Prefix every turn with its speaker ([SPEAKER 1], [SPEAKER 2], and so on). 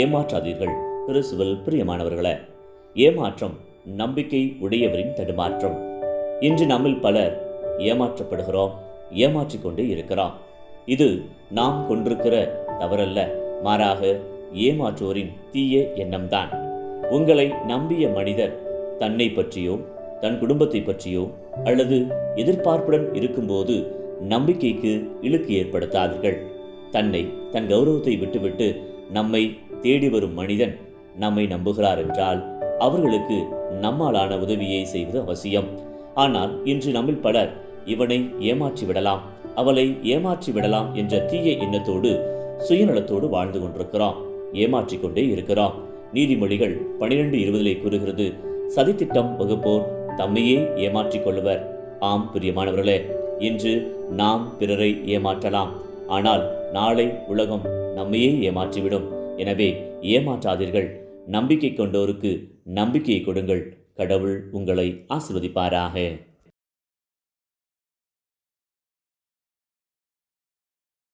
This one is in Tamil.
[SPEAKER 1] ஏமாற்றாதீர்கள். கிறிஸ்துவில் பிரியமானவர்களே ஏமாற்றம் நம்பிக்கை உடையவரின் தடுமாற்றம். இன்று நம்மில் பலர் ஏமாற்றப்படுகிறோம் ஏமாற்றி கொண்டே இருக்கிறோம். இது நாம் கொண்டிருக்கிற தவறல்ல மாறாக ஏமாற்றுவோரின் தீய எண்ணம்தான். உங்களை நம்பிய மனிதர் தன்னை பற்றியோ தன் குடும்பத்தை பற்றியோ அல்லது எதிர்பார்ப்புடன் இருக்கும்போது நம்பிக்கைக்கு இழுக்கு ஏற்படுத்தாதீர்கள். தன்னை தன் கௌரவத்தை விட்டுவிட்டு நம்மை தேடி வரும் மனிதன் நம்மை நம்புகிறார் என்றால் அவர்களுக்கு நம்மாலான உதவியை செய்வது அவசியம். ஆனால் இன்று நம்மில் பலர் இவனை ஏமாற்றி விடலாம் அவளை ஏமாற்றி விடலாம் என்ற தீய எண்ணத்தோடு சுயநலத்தோடு வாழ்ந்து கொண்டிருக்கிறோம். ஏமாற்றிக் கொண்டே இருக்கிறோம். நீதிமொழிகள் பனிரெண்டு இருபதிலே கூறுகிறது சதித்திட்டம் வகுப்போர் தம்மையே ஏமாற்றிக் கொள்வர் ஆம் பிரியமானவர்களே இன்று நாம் பிறரை ஏமாற்றலாம். ஆனால் நாளை உலகம் நம்மையே ஏமாற்றிவிடும். எனவே ஏமாற்றாதீர்கள். நம்பிக்கை கொண்டோருக்கு நம்பிக்கையை கொடுங்கள். கடவுள் உங்களை ஆசிர்வதிப்பாராக.